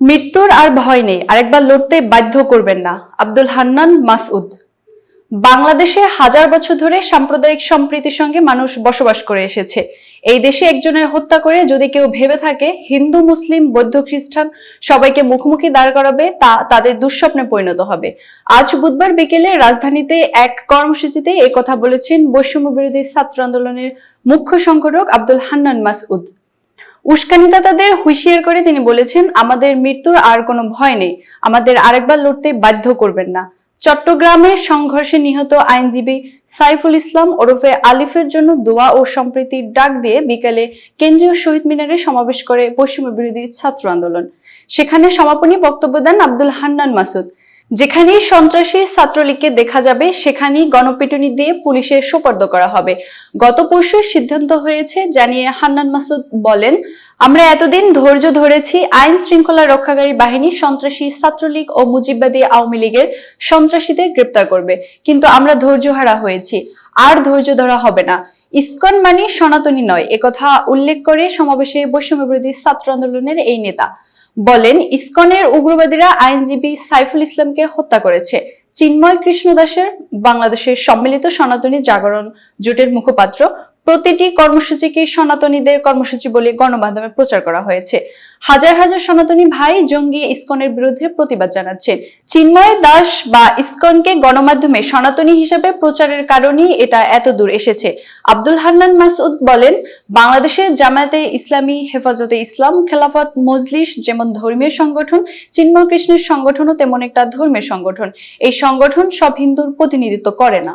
মৃত্যুর আর ভয় নেই, আরেকবার লড়তে বাধ্য করবেন না। আব্দুল হান্নান মাসউদ। বাংলাদেশে হাজার বছর ধরে সাম্প্রদায়িক সম্প্রীতির সঙ্গে মানুষ বসবাস করে এসেছে। এই দেশে একজনের হত্যা করে যদি কেউ ভেবে থাকে, হিন্দু, মুসলিম, বৌদ্ধ, খ্রিস্টান সবাইকে মুখোমুখি দাঁড় করাবে, তা তাদের দুঃস্বপ্নে পরিণত হবে। আজ বুধবার বিকেলে রাজধানীতে এক কর্মসূচিতে কথা বলেছেন বৈষম্য বিরোধী ছাত্র আন্দোলনের মুখ্য সংগঠক আব্দুল হান্নান মাসউদ। উস্কানিদাতাদের হুঁশিয়ার করে তিনি বলেছেন, আমাদের মৃত্যুর আর কোনো ভয় নেই। আমাদের আরেকবার লড়তে বাধ্য করবেন না। চট্টগ্রামে সংঘর্ষে নিহত আইনজীবী সাইফুল ইসলাম ওরফে আলিফের জন্য দোয়া ও সম্প্রীতির ডাক দিয়ে বিকালে কেন্দ্রীয় শহীদ মিনারে সমাবেশ করে বৈষম্য বিরোধী ছাত্র আন্দোলন। সেখানে সমাপনী বক্তব্য দেন আব্দুল হান্নান মাসুদ। যেখানেই সন্ত্রাসী ছাত্রলীগকে দেখা যাবে, সেখানেই গণপিটুনি দিয়ে পুলিশের সোপর্দ করা হবে। গত পরশু সিদ্ধান্ত হয়েছে জানিয়ে হান্নান মাসুদ বলেন, আমরা এতদিন ধৈর্য ধরেছি আইন শৃঙ্খলা রক্ষাকারী বাহিনী সন্ত্রাসী ছাত্রলীগ ও মুজিববাদী আওয়ামী লীগের সন্ত্রাসীদের গ্রেপ্তার করবে। কিন্তু আমরা ধৈর্য হারা হয়েছি। আর ধৈর্য ধরা হবে না। ইসকন মানে সনাতনী নয় একথা উল্লেখ করে সমাবেশে বৈষম্য বিরোধী ছাত্র আন্দোলনের এই নেতা বলেন, ইস্কনের উগ্রবাদীরা আইনজীবী সাইফুল ইসলামকে হত্যা করেছে। চিন্ময় কৃষ্ণ দাসের বাংলাদেশের সম্মিলিত সনাতনী জাগরণ জোটের মুখপাত্র প্রতিটি কর্মসূচিকে সনাতনীদের কর্মসূচি বলে গণমাধ্যমে প্রচার করা হয়েছে। হাজার হাজার সনাতনী ভাই জঙ্গি ইসকনের বিরুদ্ধে প্রতিবাদ জানাচ্ছেন চিন্ময় দাস বা ইসকনকে গণমাধ্যমে সনাতনী হিসেবে প্রচারের কারণেই এটা এত দূর এসেছে। আব্দুল হান্নান মাসউদ বলেন, বাংলাদেশে জামায়াতে ইসলামী, হেফাজতে ইসলাম, খেলাফত, মজলিস যেমন ধর্মীয় সংগঠন, চিন্ময় কৃষ্ণের সংগঠনও তেমন একটা ধর্মীয় সংগঠন। এই সংগঠন সব হিন্দুর প্রতিনিধিত্ব করে না।